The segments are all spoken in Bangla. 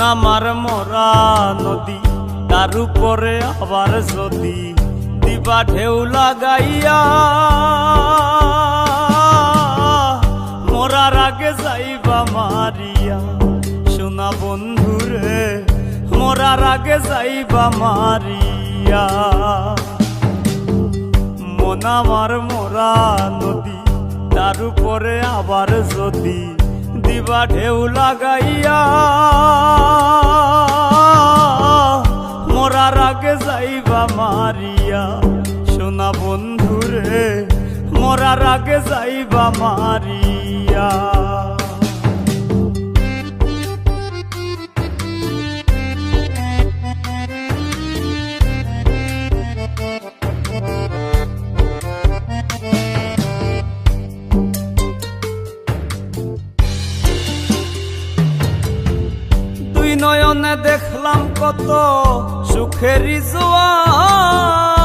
আমার মরা নদী, তার উপরে আবার যদি দিবা ঢেউ লাগাইয়া। মরার আগে যাইবা মারিয়া, সোনা বন্ধুরে মরার আগে যাইবা মারিয়া। মন আমার মোরা নদী, তার উপরে আবার যদি দিবা ঢেউ লাগাইয়া। বন্ধুরে মোরার আগে যাইবা মারিয়া। নয়নে দেখলাম কত সুখেরই জোয়ার।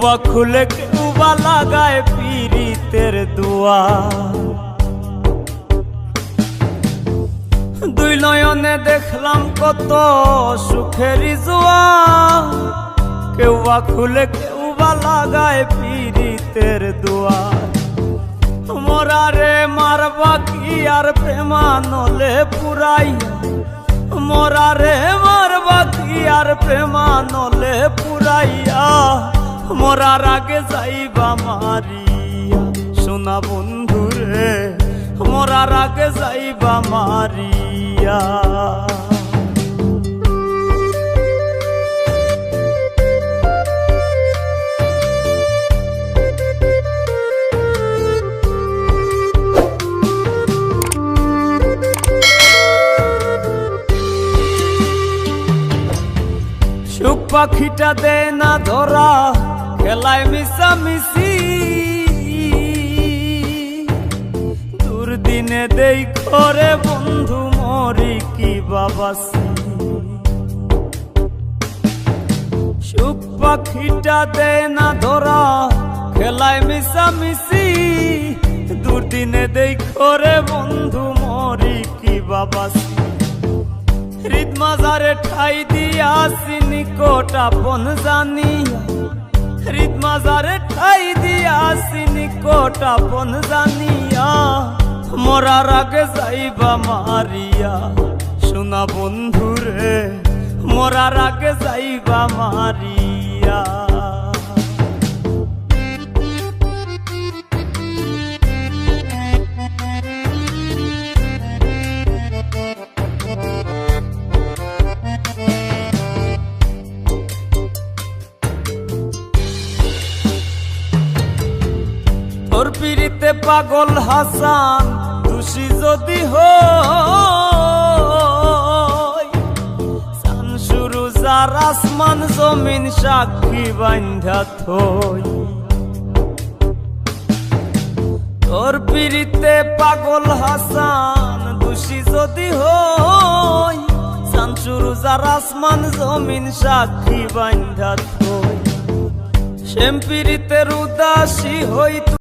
কেউ বা খুলে কেউ বা লাগায় পীড়িতের দুয়ার। দুই নয়নে দেখলাম কত সুখেরই জোয়ার। কেউ বা খুলে কেউ বা লাগায় পীড়িতের দুয়ার। মোরারে মারবা কি আর প্রেমানলে পুরাইয়া মোরারে মারবা কি আর প্রেমানলে পুরাইয়া। মোরার আগে যাইবা মারিয়া। সোনা বন্ধুরে মোরার আগে যাইবা মারিয়া। পাখিটা দে না ধরা খেলায় মিশামিশি। দুর্দিনে দেই করে বন্ধু, মরি কি বাবাসি। সুখ পাখিটা দে না ধরা, খেলায় মিশামিশি। দুর্দিনে দেই করে বন্ধু, মরি কি বাবাসি। হৃদ মাজারে ঠাই দিয়াছি নিকট আপন জানিয়া। হৃদ মাজারে ঠাই দিয়াছি কোটা বন জানিয়া। মরার আগে যাইবা মারিয়া। সোনা বন্ধুরে, মরার আগে যাইবা মারিয়া। তোর পিড়িতে পাগল হাসান, খুশি যদি হন শুরু যার আসমান, জমিন সাক্ষী বান্ধা থই। তোর পিড়িতে পাগল হাসান দোষী যদি হই। সানসুরু যার আসমান, জমিন সাক্ষী বান্ধা থই। শ্যাম পিড়িতের উদাসী হই